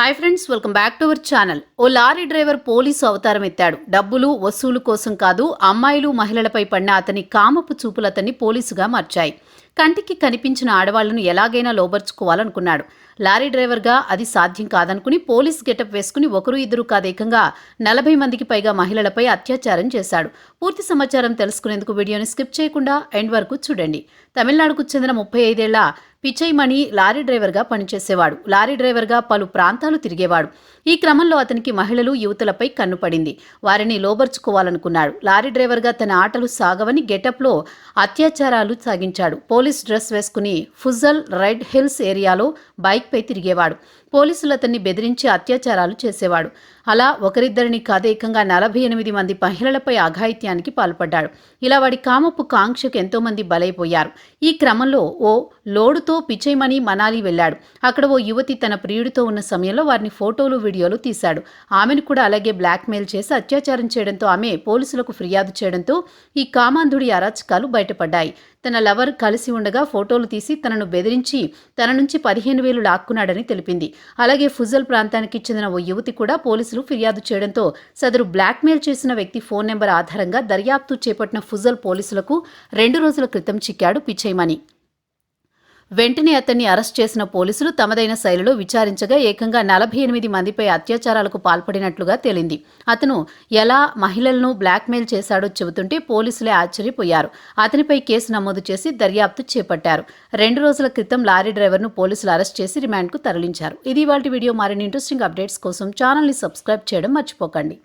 Hi friends welcome back to our channel. Oh lorry driver police అవతారం ఎత్తాడు. డబ్బులు వసూలు కోసం కాదు అమ్మాయిలు మహిళలపై పడిన అతని కామపు చూపులు అతన్ని పోలీసుగా మార్చాయి. కంటికి కనిపించిన ఆడవాళ్ళను ఎలాగైనా లోబర్చుకోవాలనుకున్నాడు. లారీ డ్రైవర్గా అది సాధ్యం కాదనుకుని పోలీస్ గెటప్ వేసుకుని ఒకరు ఇద్దరు కాదేకంగా నలభై మందికి పైగా మహిళలపై అత్యాచారం చేశాడు. పూర్తి సమాచారం తెలుసుకునేందుకు వీడియోని స్కిప్ చేయకుండా ఎండ్ వరకు చూడండి. తమిళనాడుకు చెందిన ముప్పై ఐదేళ్ళ పిచైమణి లారీ డ్రైవర్గా పనిచేసేవాడు. లారీ డ్రైవర్గా పలు ప్రాంతాలు తిరిగేవాడు. ఈ క్రమంలో అతనికి మహిళలు యువతులపై కన్నుపడింది వారిని లోబర్చుకోవాలనుకున్నాడు. లారీ డ్రైవర్గా తన ఆటలు సాగవని గెటప్లో అత్యాచారాలు సాగించాడు. పోలీస్ డ్రెస్ వేసుకుని ఫుజల్ రెడ్ హిల్స్ ఏరియాలో బైక్పై తిరిగేవాడు. పోలీసులు అతన్ని బెదిరించి అత్యాచారాలు చేసేవాడు. అలా ఒకరిద్దరిని కాదేకంగా నలభై ఎనిమిది మంది మహిళలపై అఘాయిత్యానికి పాల్పడ్డాడు. ఇలా వాడి కామపు కాంక్షకు ఎంతోమంది బలైపోయారు. ఈ క్రమంలో ఓ లోడుతో పిచ్చైమని మనాలి వెళ్ళాడు. అక్కడ ఓ యువతి తన ప్రియుడితో ఉన్న సమయంలో వారిని ఫోటోలు వీడియోలు తీశాడు. ఆమెను కూడా అలాగే బ్లాక్మెయిల్ చేసి అత్యాచారం చేయడంతో ఆమె పోలీసులకు ఫిర్యాదు చేయడంతో ఈ కామాంధుడి అరాచకాలు బయటపడ్డాయి. తన లవర్ కలిసి ఉండగా ఫోటోలు తీసి తనను బెదిరించి తన నుంచి పదిహేను వేలు లాక్కున్నాడని తెలిపింది. అలాగే ఫుజల్ ప్రాంతానికి చెందిన ఓ యువతి కూడా పోలీసులు ఫిర్యాదు చేయడంతో సదరు బ్లాక్మెయిల్ చేసిన వ్యక్తి ఫోన్ నెంబర్ ఆధారంగా దర్యాప్తు చేపట్టిన ఫుజల్ పోలీసులకు రెండు రోజుల క్రితం చిక్కాడు పిచ్చైమని. వెంటనే అతన్ని అరెస్ట్ చేసిన పోలీసులు తమదైన శైలిలో విచారించగా ఏకంగా నలభై ఎనిమిది మందిపై అత్యాచారాలకు పాల్పడినట్లుగా తేలింది. అతను ఎలా మహిళలను బ్లాక్మెయిల్ చేశాడో చెబుతుంటే పోలీసులే ఆశ్చర్యపోయారు. అతనిపై కేసు నమోదు చేసి దర్యాప్తు చేపట్టారు. రెండు రోజుల క్రితం లారీ డ్రైవర్ను పోలీసులు అరెస్ట్ చేసి రిమాండ్కు తరలించారు. ఇది వాటి వీడియో. మరిన్ని ఇంట్రెస్టింగ్ అప్డేట్స్ కోసం ఛానల్ని సబ్స్క్రైబ్ చేయడం మర్చిపోకండి.